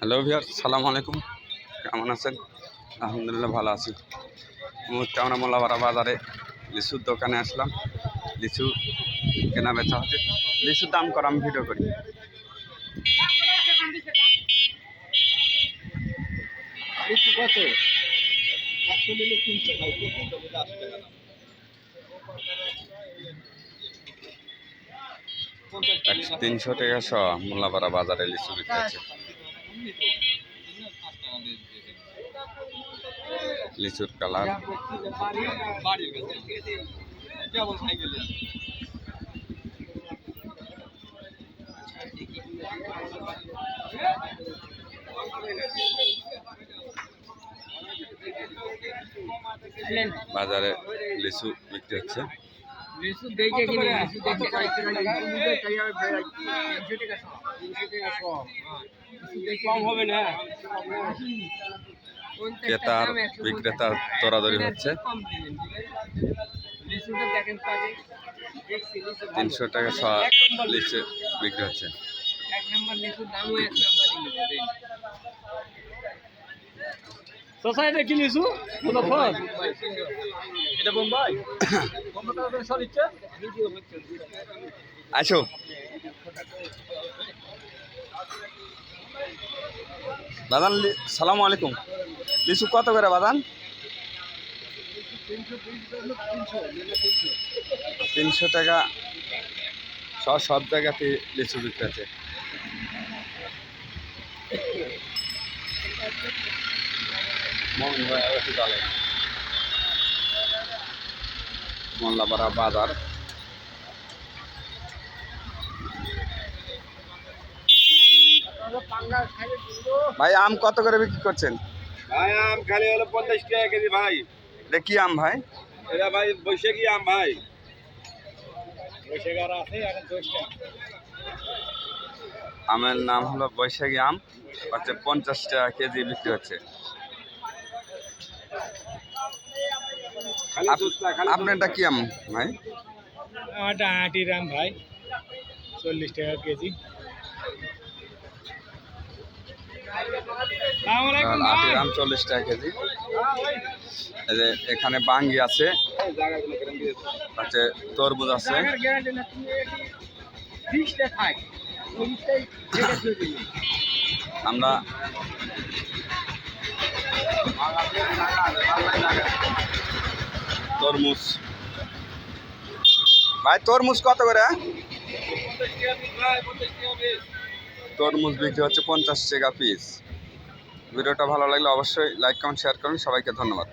Hello ভিয়ার সালাম আলাইকুম। কেমন আছেন? আলহামদুলিল্লাহ ভালো আছি। মুহূর্তে আমরা মোল্লাপাড়া বাজারে লিচুর দোকানে আসলাম। লিচু কেনা বেচা হচ্ছে। লিচুর দাম করা আমি ভিডিও করি। লিচু কত? একশো নিলে তিনশো টাকা দাম। একশো তিনশো টাকা শ মোল্লাপাড়া বাজারে লিচু বিক্রি লিচুর কালার। বাজারে লিচু বিক্রি হচ্ছে। লিচু দেখে কম হবে না। ক্রেতার বিক্রেতার তোরাদরি হচ্ছে। তিনশো টাকা শ লিচু বিক্রি হচ্ছে। সোসাইটি কি লিচু? মুজফর এটা বোম্বাই। আসো। বাদান সালাম আলাইকুম। লিচু কত করে বাদান তিনশো টাকা। সব সব জায়গাতে লিচু বিক্রি আছে। বাজার। ভাই আম কত করে বিক্রি করছেন? ভাই আম খালি হলো পঞ্চাশ টাকা কেজি ভাই। এটা কি আম ভাই? এটা ভাই বৈশাখী আম ভাই। বৈশাখ আর আছে আর দশটা আমের নাম হলো বৈশাখী আম হচ্ছে পঞ্চাশ টাকা কেজি বিক্রি হচ্ছে। আপনারটা কি আম ভাই? আমারটা আটি রাম ভাই চল্লিশ টাকা কেজি আর আটির আম চল্লিশ টাকা কেজি। এই যে এখানে বাঙ্গি আছে হচ্ছে তরমুজ আছে। আমরা তরমুজ। ভাই তরমুজ কত করে? তরমুজ বিক্রি হচ্ছে পঞ্চাশ টাকা পিস ভিডিওটা ভালো লাগলে অবশ্যই লাইক কমেন্ট শেয়ার করুন। সবাইকে ধন্যবাদ।